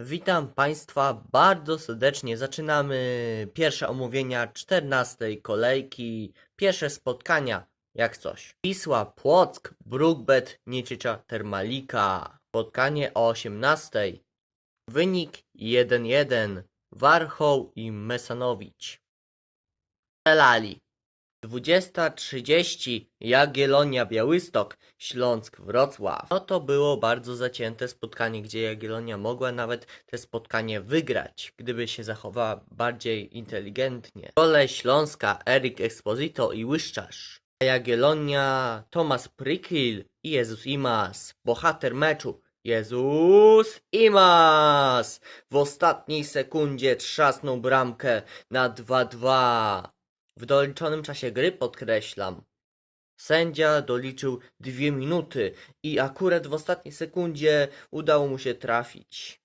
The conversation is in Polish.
Witam Państwa bardzo serdecznie. Zaczynamy pierwsze omówienia 14 kolejki, pierwsze spotkania, jak coś. Wisła, Płock, Brookbet, Niecicza, Termalika. Spotkanie o 18. Wynik 1-1. Warchoł i Mesanowicz. 20.30 Jagiellonia Białystok, Śląsk Wrocław. No to było bardzo zacięte spotkanie, gdzie Jagiellonia mogła nawet te spotkanie wygrać, gdyby się zachowała bardziej inteligentnie. Gole Śląska Erik Exposito i Łyszczarz. A Jagiellonia Tomasz Prykil i Jezus Imas. Bohater meczu Jezus Imas! W ostatniej sekundzie trzasnął bramkę na 2-2. W doliczonym czasie gry podkreślam. Sędzia doliczył dwie minuty i akurat w ostatniej sekundzie udało mu się trafić.